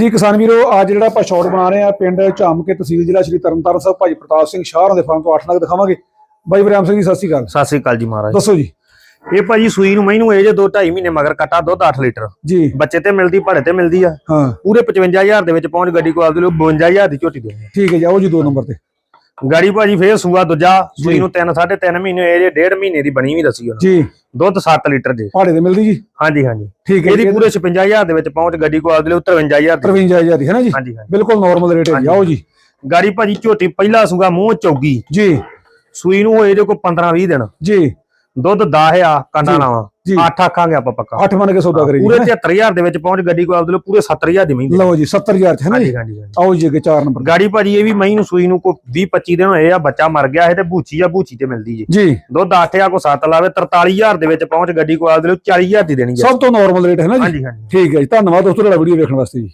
ਜੀ ਕਿਸਾਨ ਵੀਰੋ ਅੱਜ ਜਿਹੜਾ ਆਪਾਂ ਸ਼ਾਟ ਬਣਾ ਰਹੇ ਆ ਪਿੰਡ ਝਾਮ ਕੇ ਤਹਿਸੀਲ ਜ਼ਿਲ੍ਹਾ ਸ਼੍ਰੀ ਤਰਨਤਾਰਨ ਸਾਹਿਬ ਭਾਈ ਪ੍ਰਤਾਪ ਸਿੰਘ ਸ਼ਾਹਰਾਂ ਦੇ ਫਾਰਮ ਤੋਂ 8 ਲੱਖ ਦਿਖਾਵਾਂਗੇ। ਬਾਈ ਬਰਿਆਮ ਸਿੰਘ ਜੀ ਸਤਿ ਸ਼੍ਰੀ ਅਕਾਲ। ਸਤਿ ਸ੍ਰੀ ਅਕਾਲ ਜੀ ਮਹਾਰਾਜ। ਦੱਸੋ ਜੀ। ਇਹ ਭਾਜੀ ਸੂਈ ਨੂੰ ਮੈਨੂੰ ਇਹ ਜੇ 2 2.5 ਮਹੀਨੇ ਮਗਰ ਕਟਾ ਦੁੱਧ 8 ਲੀਟਰ। ਜੀ। ਬੱਚੇ ਤੇ ਮਿਲਦੀ ਭਾੜੇ ਤੇ ਮਿਲਦੀ ਆ। ਹਾਂ। ਪੂਰੇ 55000 ਦੇ ਵਿੱਚ ਪਹੁੰਚ ਗੱਡੀ ਕੋਲ ਦੇ ਲੋ 52000 ਦੀ ਝੋਟੀ ਦੇ ਠੀਕ ਹੈ ਜੀ ਆਓ ਜੀ ਦੋ ਨੰਬਰ ਤੇ। ਗਾੜੀ ਭਾਜੀ ਫੇਰ ਸੂਆ ਦੂਜਾ ਸੂਈ ਨੂੰ 3 3.5 ਮਹੀਨੇ ਇਹ ਜੇ 1.5 ਮਹੀਨੇ ਦੀ ਬਣੀ ਵੀ ਦੱਸੀ ਉਹਨਾਂ ਜੀ। ਦੁੱਧ 7 ਲੀਟਰ ਜੇ ਪਹਾੜੇ ਤੇ ਮਿਲਦੀ ਜੀ? ਹਾਂਜੀ ਹਾਂਜੀ। ਠੀਕ ਹੈ ਇਹਦੀ ਪੂਰੇ 56000 ਦੇ ਵਿੱਚ ਪਹੁੰਚ ਗੱਡੀ ਕੋਲ ਦੇ ਲੋ 53000 ਦੀ। 53000 ਦੀ ਹੈ ਨਾ ਜੀ? ਬਿਲਕੁਲ ਨਾਰਮਲ ਰੇਟ ਹੈ ਆਓ ਜੀ। ਗਾੜੀ ਭਾਜੀ ਝੋਟੀ ਪਹਿਲਾ ਸੂਗਾ ਮੂੰਹ ਚੌਗੀ। ਜੀ। ਸੂਈ ਨੂੰ ਹੋਏ ਜੇ ਕੋਈ 15 20 ਦਿਨ। ਜੀ। ਦੁੱਧ 10 ਆ ਕੰਡਾ ਲਾਵਾਂ 8 ਆਖਾਂਗੇ ਆਪਾਂ ਪੱਕਾ। 8 ਮੰਨ ਕੇ ਸੌਦਾ ਕਰੀ ਪੂਰੇ 73000 ਦੇ ਵਿੱਚ ਪਹੁੰਚ ਗੱਡੀ ਕੋਲ ਦੇ ਲੋ ਪੂਰੇ 70000 ਦੀ ਮਹੀਨੇ ਲਓ ਜੀ 70000 ਚ ਹੈ ਨਾ ਜੀ। ਆਓ ਜੀ ਅੱਗੇ 4 ਨੰਬਰ। ਗਾੜੀ ਭਾਜੀ ਇਹ ਵੀ ਮਈ ਨੂੰ ਸੂਈ ਨੂੰ ਕੋ 20 25 ਦਿਨ ਹੋਏ ਆ ਬੱਚਾ ਮਰ ਗਿਆ ਇਹ ਤੇ ਬੂਚੀ ਆ ਬੂਚੀ ਤੇ ਮਿਲਦੀ ਜੀ। ਜੀ। ਦੁੱਧ 8 ਆ ਕੋ 7 ਲਾਵੇ 43000 ਦੇ ਵਿੱਚ ਪਹੁੰਚ ਗੱਡੀ ਕੋ ਆਲ ਦੇ ਲੋ 40000 ਦੀ ਦੇਣੀ ਜੀ ਸਭ ਤੋਂ ਨਾਰਮਲ ਰੇਟ ਹੈ ਨਾ ਜੀ? ਹਾਂਜੀ ਹਾਂਜੀ। ਠੀਕ ਹੈ ਜੀ ਧੰਨਵਾਦ ਦੋਸਤੋ ਤੁਹਾਡਾ ਵੀਡੀਓ ਵੇਖਣ ਵਾਸਤੇ ਜੀ।